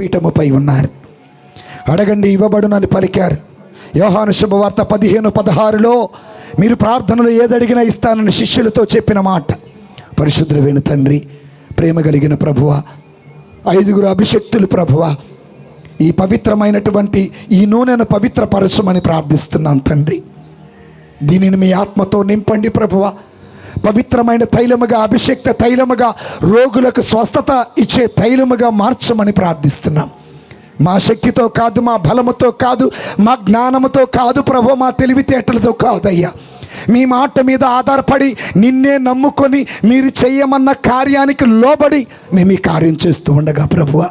పీఠముపై ఉన్నారు. అడగండి ఇవ్వబడునని పలికారు. యోహాను శుభవార్త పదిహేను పదహారులో మీరు ప్రార్థనలు ఏదడిగినా ఇస్తానని శిష్యులతో చెప్పిన మాట. పరిశుద్ధమైన తండ్రి ప్రేమ కలిగిన ప్రభువ ఐదుగురు అభిషక్తులు ప్రభువ ఈ పవిత్రమైనటువంటి ఈ నూనెను పవిత్రపరచమని ప్రార్థిస్తున్నాం తండ్రి. దీనిని మీ ఆత్మతో నింపండి ప్రభువ. పవిత్రమైన తైలముగా అభిషేక్త తైలముగా రోగులకు స్వస్థత ఇచ్చే తైలముగా మార్చమని ప్రార్థిస్తున్నాం. మా శక్తితో కాదు మా బలముతో కాదు మా జ్ఞానముతో కాదు ప్రభు మా తెలివితేటలతో కాదయ్యా. మీ మాట మీద ఆధారపడి నిన్నే నమ్ముకొని మీరు చెయ్యమన్న కార్యానికి లోబడి మేము ఈ కార్యం చేస్తూ ఉండగా ప్రభువ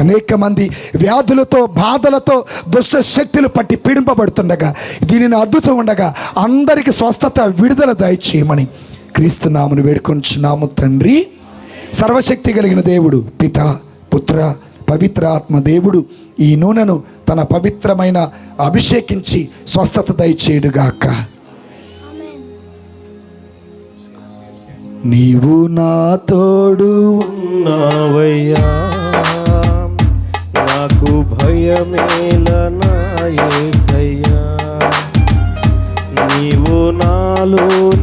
అనేక మంది వ్యాధులతో బాధలతో దుష్ట శక్తులు పట్టి పీడింపబడుతుండగా దీనిని అద్దుతూ ఉండగా అందరికీ స్వస్థత విడుదల దయచేయమని క్రీస్తు నామును వేడుకొంచున్నాము తండ్రి. సర్వశక్తి కలిగిన దేవుడు పిత పుత్ర పవిత్ర ఆత్మ దేవుడు ఈ నూనెను తన పవిత్రమైన అభిషేకించి స్వస్థత దయచేయుడుగాక. నీవు నా తోడు ఉన్నావయ్యా. నాకు భయమేలనాయ్యా నీవు నాలో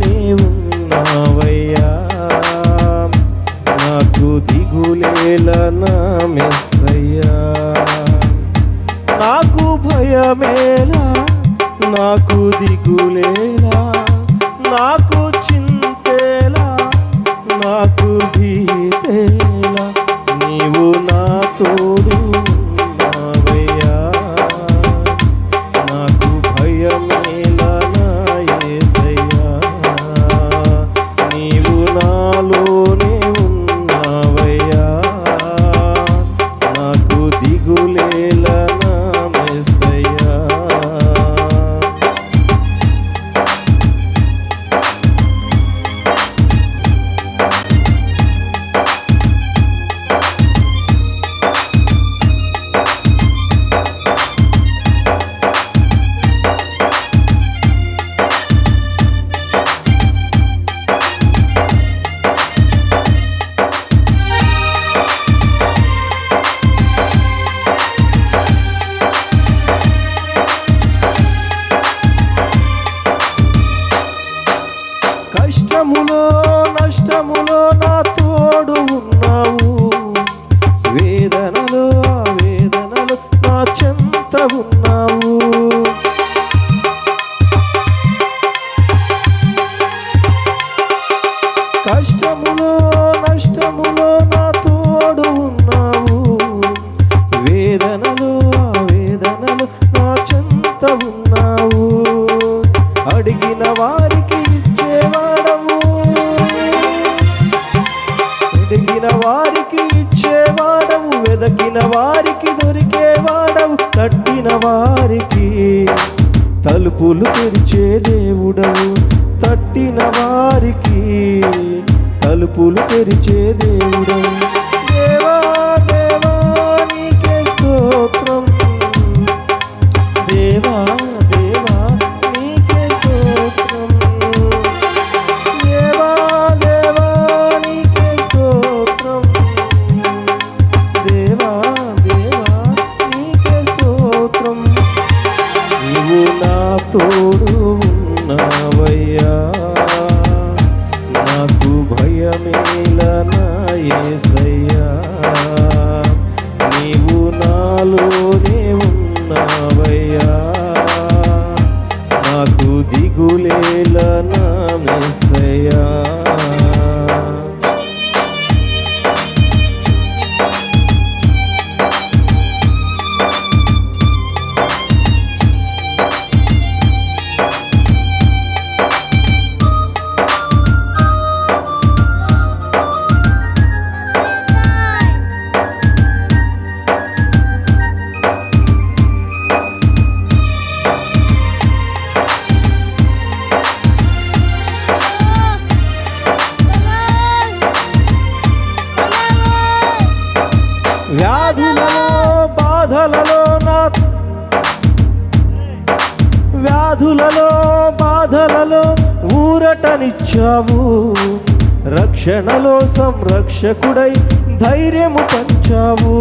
దిగులేలనా మెస్సయ్యా? నాకు భయమేలా? నాకు దిగులేలా? నాకు ఊరటనిచ్చావు రక్షణలో సంరక్షకుడై ధైర్యము పంచావు.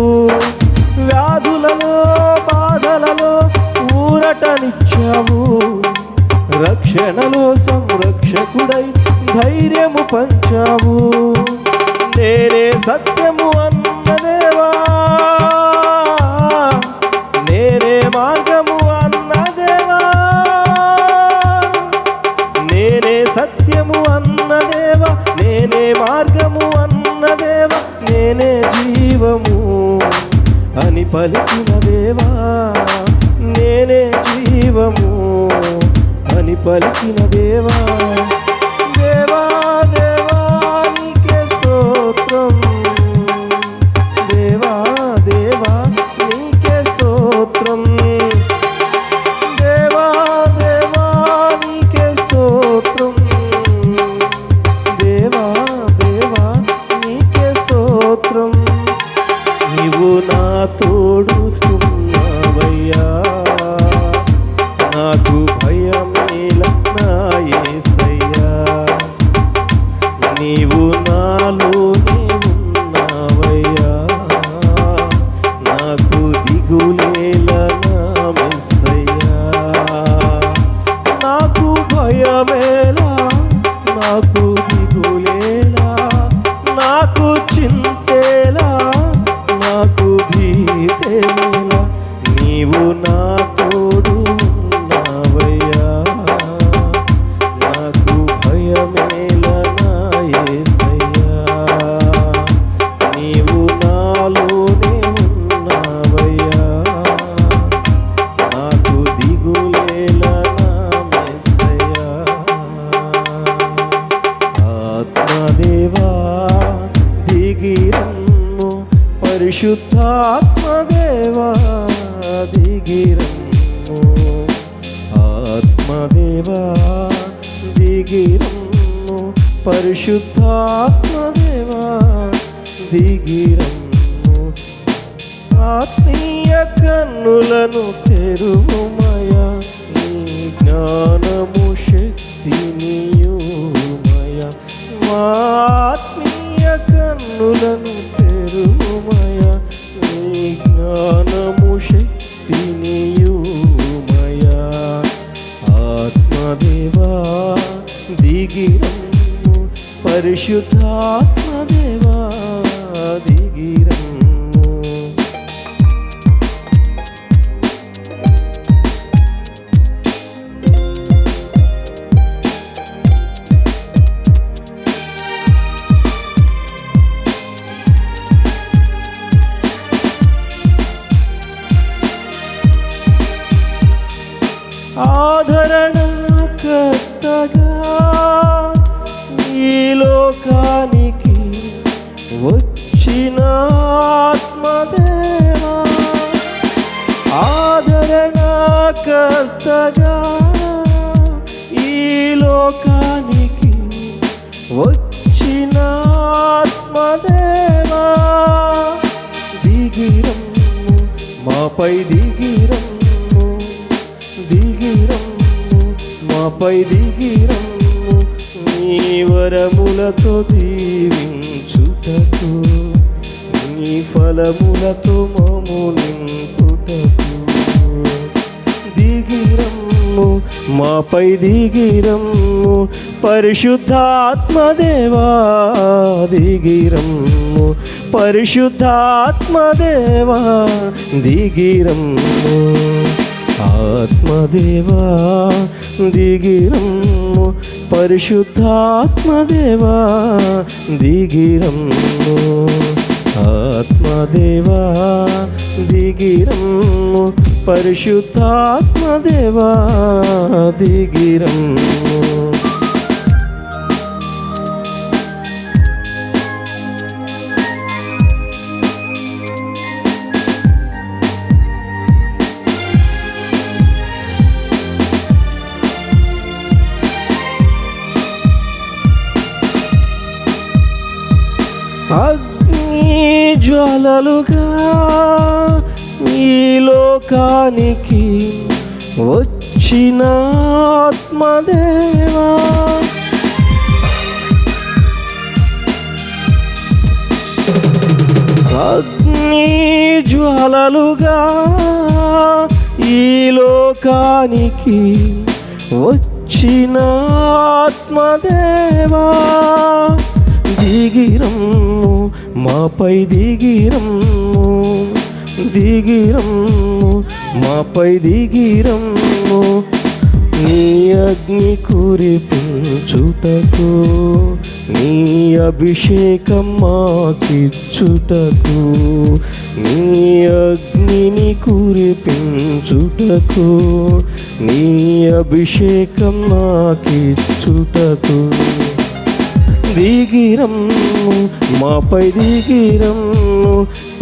పరిశుద్ధాత్మదేవా దిగిరం ఆత్మీయ కన్నులను తెరుమయ నీ జ్ఞానము శక్తినియుమయ. ఆత్మీయ కన్నులను తెరుమయ నీ జ్ఞానము శక్తినియుమయ. ఆత్మదేవా దిగిరం పరిశుద్ధాత్మదేవా. దిగిరమ్ము మాపై దిగిరమ్ము నీ వరములతో దీవించుటకు నీ ఫలములతో మము నింపుటకు. దిగిరమ్ము మాపై దిగిరమ్ము పరిశుద్ధాత్మదేవా దిగిరమ్ము పరిశుద్ధాత్మదేవా దిగిరమ్ము ఆత్మదేవా దిగిరమ్ము పరిశుద్ధాత్మదేవా దిగిరమ్ము. ఆత్మదేవా దిగిరమ్ము పరిశుద్ధాత్మదేవా దిగిరమ్ము. జ్వాలలుగా ఈ లోకానికి వచ్చిన ఆత్మదేవా. అగ్ని జ్వాలలుగా ఈ లోకానికి వచ్చిన ఆత్మదేవా. దిగిరమ్ము మాపై దిగిరమ్ము దిగిరమ్ము మాపై దిగిరమ్ము. నీ అగ్ని కురిపించుటకు నీ అభిషేకం మాకిచ్చుటకు నీ అగ్నిని కురిపించుటకు నీ అభిషేకం చుటకు దిగిరం మాపై దిగిరం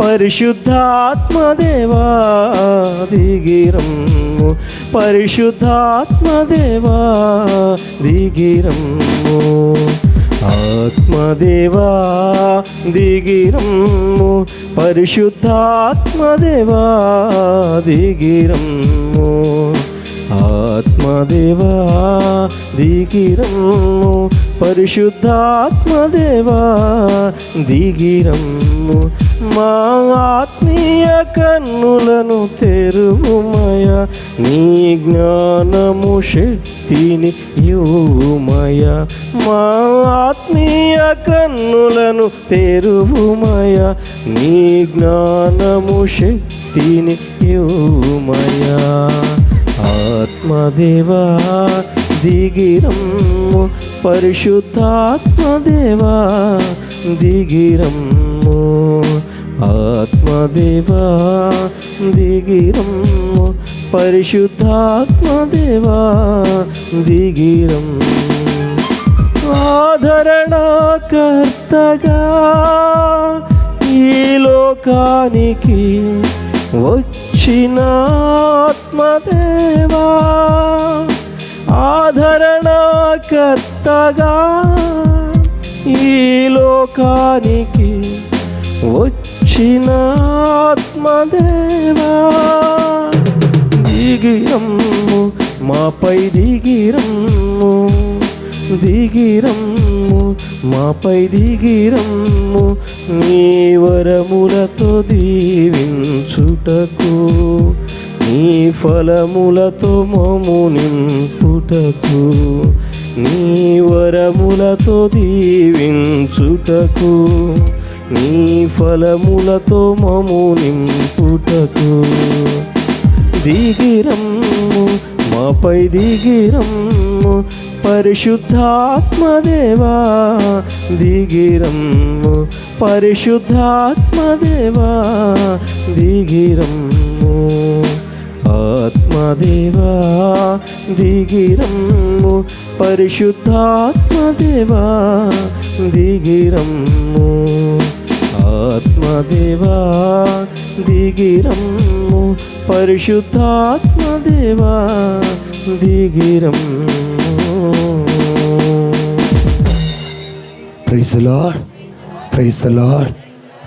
పరిశుద్ధాత్మదేవా దిగిరం పరిశుద్ధాత్మదేవా దిగిరం ఆత్మదేవా దిగిరం పరిశుద్ధాత్మదేవా దిగిరం ఆత్మదేవా దిగిరమ్ము పరిశుద్ధాత్మదేవా దిగిరమ్ము మా ఆత్మీయ కన్నులను తెరుమయ నీ జ్ఞానము శక్తిని యోమయ మా ఆత్మీయ కన్నులను తెరుమయ నీ జ్ఞానము శక్తిని యోమయా ఆత్మదేవా దిగిరమ్ము పరిశుద్ధాత్మదేవా దిగిరమ్ము ఆత్మదేవా దిగిరమ్ము పరిశుద్ధాత్మదేవా దిగిరం. ఆదరణకర్తగా ఈ లోకానికి వచ్చినాత్మదేవా ఆదరణకర్తగా ఈ లోకానికి వచ్చిన ఆత్మదేవా దిగిరమ్ము మాపై దిగిరమ్ము దిగిరమ్ము మాపై దిగిరమ్ము నీ వరములతో దీవించుటకు నీ ఫలములతో మము నింపుటకు నీ వరములతో దీవించుటకు నీ ఫలములతో మము నింపుటకు. దిగిరమ్ము మాపై దిగిరమ్ము పరిశుద్ధాత్మదేవా దిగిరమ్ము పరిశుద్ధాత్మదేవా దిగిరమ్ము ఆత్మదేవా దిగిరమ్ము పరిశుద్ధాత్మదేవా దిగిరమ్ము ఆత్మదేవా దిగిరమ్ము పరిశుద్ధాత్మదేవా దిగిరమ్ము. Praise the Lord praise Lord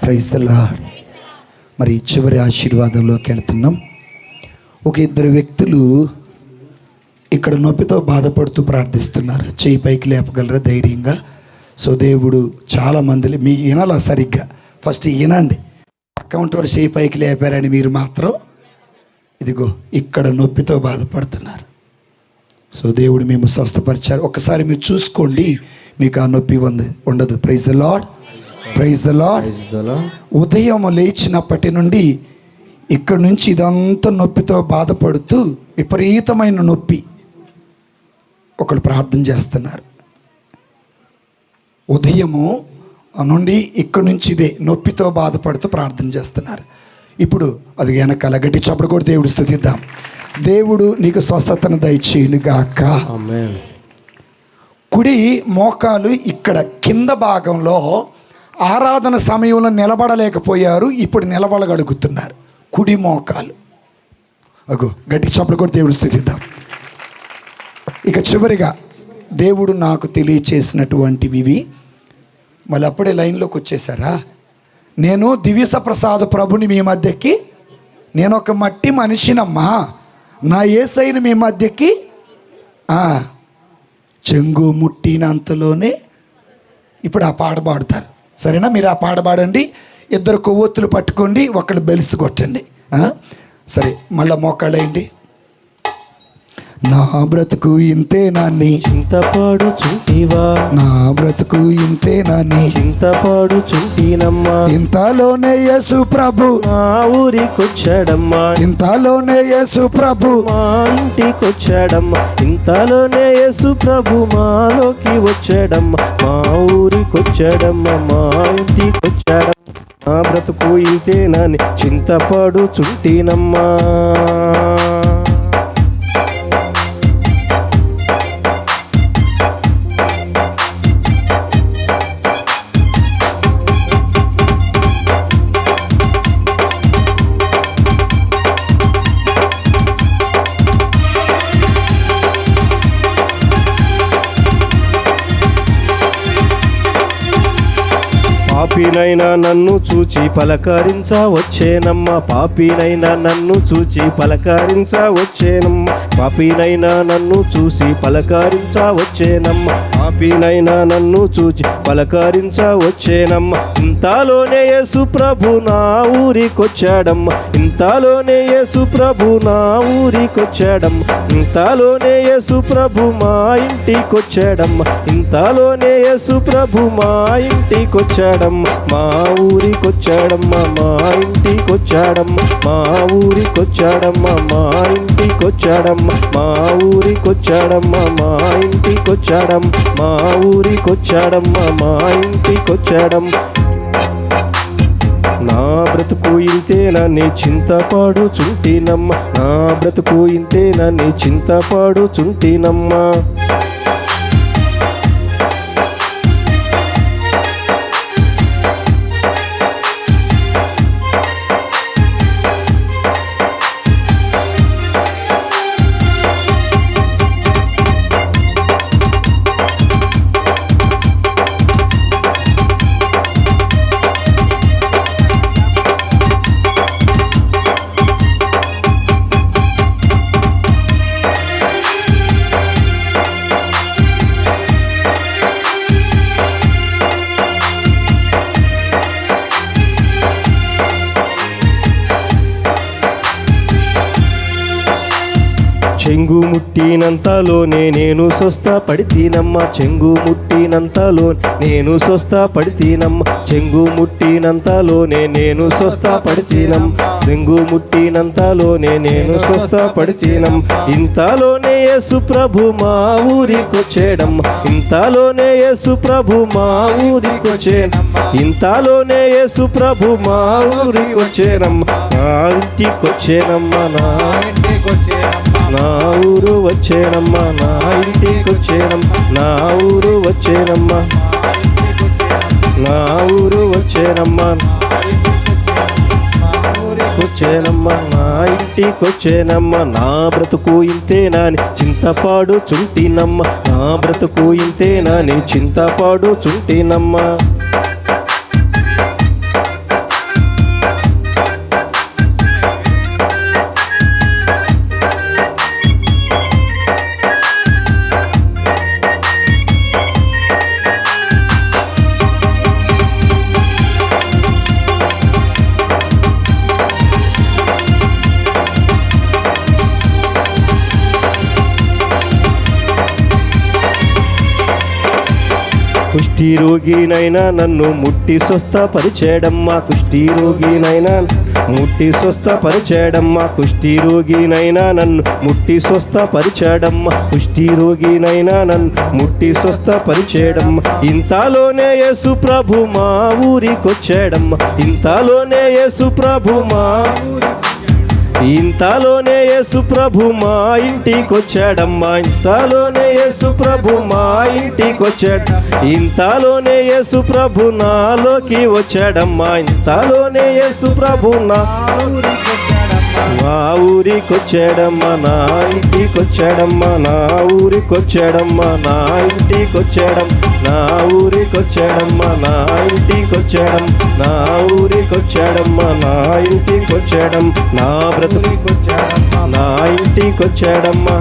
praise Lord మరి చివరి ఆశీర్వాదంలోకి వెళ్తున్నాం. ఒక ఇద్దరు వ్యక్తులు ఇక్కడ నొప్పితో బాధపడుతూ ప్రార్థిస్తున్నారు. చేయి పైకి లేపగలరా ధైర్యంగా? సో దేవుడు చాలా మంది మీ వినాలా సరిగ్గా? ఫస్ట్ వినండి. అకౌంట్ వాడు చేయి పైకి లేపారని మీరు మాత్రం ఇదిగో ఇక్కడ నొప్పితో బాధపడుతున్నారు. సో దేవుడు మేము స్వస్థపరిచారు. ఒకసారి మీరు చూసుకోండి. మీకు ఆ నొప్పి ఉంది ఉండదు. Praise the Lord praise the Lord ఉదయం లేచినప్పటి నుండి ఇక్కడ నుంచి ఇదంతా నొప్పితో బాధపడుతూ విపరీతమైన నొప్పి. ఒకళ్ళు ప్రార్థన చేస్తున్నారు. ఉదయము నుండి ఇక్కడి నుంచి ఇదే నొప్పితో బాధపడుతూ ప్రార్థన చేస్తున్నారు. ఇప్పుడు అది వెనకాల గట్టి చప్పుడు కూడా దేవుడు స్థుతిద్దాం. దేవుడు నీకు స్వస్థతను దయచేయును గాక కుడి మోకాలు ఇక్కడ కింద భాగంలో ఆరాధన సమయంలో నిలబడలేకపోయారు ఇప్పుడు నిలబడగలుగుతున్నారు. కుడి మోకాలు. అగో గట్టి చప్పుడు కూడా దేవుడు స్థుతిద్దాం. ఇక చివరిగా దేవుడు నాకు తెలియచేసినటువంటివి మళ్ళీ అప్పుడే లైన్లోకి వచ్చేసారా? నేను దివ్యస ప్రసాద ప్రభుని మీ మధ్యకి నేను ఒక మట్టి మనిషినమ్మా. నా ఏసైని మీ మధ్యకి చెంగు ముట్టినంతలోనే ఇప్పుడు ఆ పాట పాడతారు. సరేనా? మీరు ఆ పాట పాడండి. ఇద్దరు కొవ్వొత్తులు పట్టుకోండి ఒకళ్ళు బెలిసి కొట్టండి. సరే మళ్ళీ మోకాళ్ళేయండి. నా బ్రతుకు ఇంతేనాన్ని చింతపాడు చుంటివా నా బ్రతుకు ఇంతేనాన్ని చింతపాడు చుంటినమ్మా ఇంతలోనే యేసు ప్రభు. మా ఊరికొచ్చాడమ్మా. ఇంతలోనే యేసు ప్రభు. మా ఇంటికొచ్చాడమ్మా. ఇంతలోనే యేసు ప్రభు మాలోకి వచ్చాడమ్మా. మా ఊరికొచ్చాడమ్మా. మా ఇంటికొచ్చాడమ్మా. నా బ్రతుకు ఇంతేనని చింతపాడు చుంటినమ్మా పాపినైనా నన్ను చూచి పలకరించ వచ్చేనమ్మ. పాపినైనా నన్ను చూచి పలకరించ వచ్చేనమ్మ. పాపినైనా నన్ను చూసి పలకరించ వచ్చేనమ్మ. పాపినైనా నన్ను చూచి పలకరించ వచ్చేనమ్మ. ఇంతలోనే యేసు ప్రభు నా ఊరికొచ్చాడమ్మ. ఇంతలోనే యేసు ప్రభు నా ఊరికొచ్చాడమ్మ. ఇంతలోనే యేసు ప్రభు మా ఇంటికొచ్చాడమ్మ. ఇంతలోనే యేసు ప్రభు మా ఇంటికొచ్చాడమ్మ. మా ఊరికొచ్చాడమ్మ మా ఇంటికొచ్చాడమ్మ. మా ఊరికొచ్చాడమ్మ మా ఇంటికొచ్చాడమ్మ. మా ఊరికొచ్చాడమ్మ మా ఇంటికొచ్చాడమ్మ. మా ఊరికొచ్చాడమ్మ మా ఇంటికొచ్చాడమ్మ. నా బ్రతుకు ఇంతేనని చింతపాడు చుంటినమ్మ? నా బ్రతుకు ఇంతేనని చింతపాడు చుంటినమ్మ? ముట్టినంతలోనే నేను స్వస్థ పడితీనమ్మ. చెంగు ముట్టినంతలో నేను స్వస్థ పడితీనమ్మ. చెంగు ముట్టినంతలోనే నేను స్వస్థ పడితీనమ్మ. చెంగు ముట్టినంతలోనే నేను స్వస్థ పడితీనం ఇంతలోనే యేసు ప్రభు మా ఊరికొచ్చేడమ్మ ఇంతలోనే యేసు ప్రభు మా ఊరికొచ్చేనమ్మ ఇంతలోనే యేసు ప్రభు మా ఊరికొచ్చేనమ్మ నా ఇంటికొచ్చేనమ్మ నా నా ఊరు వచ్చేనమ్మా నా ఇంటికి వచ్చేనమ్మా నా ఊరు వచ్చేనమ్మా. నా ఊరు వచ్చేనమ్మా వచ్చేనమ్మా నా ఇంటికొచ్చేనమ్మ నా బ్రతుకు ఇంతేనాని చింతపాడు చుంటినమ్మ. నా బ్రతుకు ఇంతేనాని చింతపాడు చుంటినమ్మా. కుష్టి రోగినైనా నన్ను ముట్టి స్వస్థపరిచేయడమ్మా కుష్టి రోగినైనా ముట్టి స్వస్థపరిచేయడమ్మా కుష్టి రోగినైనా నన్ను ముట్టి స్వస్థపరిచేయడమ్మా కుష్టి రోగినైనా నన్ను ముట్టి స్వస్థపరిచేయడమ్మా ఇంతలోనే యేసు ప్రభు మా ఊరికొచ్చాడమ్మా ఇంతలోనే యేసు ప్రభు మా ఇంతలోనే యేసు ప్రభు మా ఇంటికొచ్చాడమ్మా. ఇంతలోనే యేసు ప్రభు మా ఇంటికొచ్చాడు. ఇంతలోనే యేసు ప్రభు నాలోకి వచ్చాడమ్మా. ఇంతలోనే యేసు ప్రభు నా మా ఊరికొచ్చాడమ్మా నా ఇంటికొచ్చాడమ్మా నా ఊరికొచ్చాడమ్మా నా ఇంటికొచ్చాడం నా ఊరికొచ్చాడమ్మా నా ఇంటికొచ్చాడం నా ఊరికొచ్చాడమ్మా నా ఇంటికొచ్చాడం నా బ్రతుకొచ్చాడమ్మా నా ఇంటికొచ్చాడమ్మా.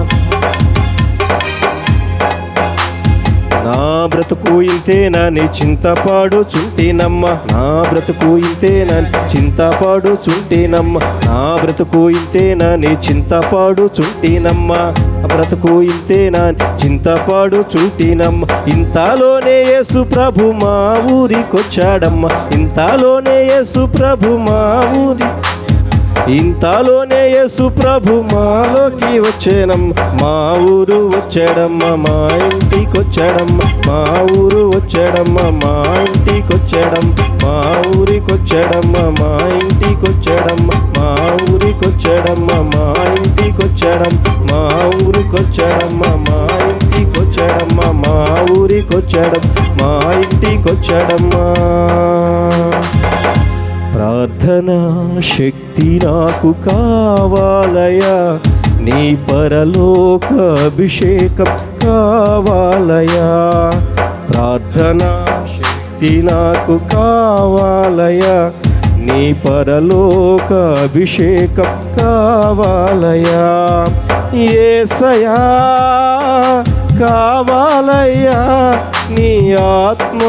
బ్రతుకు ఇంతేనని చింతపాడు చుంటినమ్మ? నా బ్రతుకు ఇంతేనని చింతపాడు చుంటినమ్మ? నా బ్రతుకు ఇంతేనని చింతపాడు చుంటినమ్మ? బ్రతుకు ఇంతేనా చింతపడుచుంటినమ్మ ఇంతలోనే యేసు ప్రభు మా ఊరికొచ్చాడమ్మ. ఇంతలోనే యేసు ప్రభు మా ఊరి ఇంతలోనే యేసు ప్రభు మాలోకి వచ్చేనమ్మ మా ఊరు వచ్చాడమ్మ మా ఇంటికి వచ్చాడమ్మ మా ఊరు వచ్చాడమ్మ మా ఇంటికి వచ్చాడమ్మ మా ఊరికి వచ్చాడమ్మ మా ఇంటికి వచ్చాడమ్మ మా ఊరికి వచ్చాడమ్మ మా ఇంటికి వచ్చాడమ్మ మా ఊరికి వచ్చాడమ్మ మా ఇంటికి వచ్చాడమ్మ మా ఊరికి వచ్చాడమ్మ మా ఇంటికి వచ్చాడమ్మా ప్రార్థన శక్తి నాకు కావాలయా నీ పరలోక అభిషేకం కావాలయా ప్రార్థన శక్తి నాకు కావాలయా నీ పరలోక అభిషేకం కావాలయా ఏసయా కావాలయ్యా. నీ ఆత్మ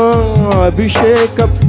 అభిషేకం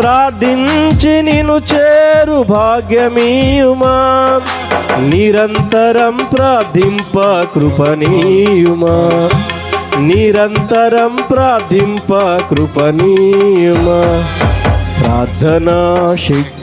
ప్రార్థించి నిను చేరు భాగ్యమీయుమా. నిరంతరం ప్రార్థింప కృపనీయుమా. నిరంతరం ప్రార్థింప కృపనీయుమా. ప్రార్థనా శక్తి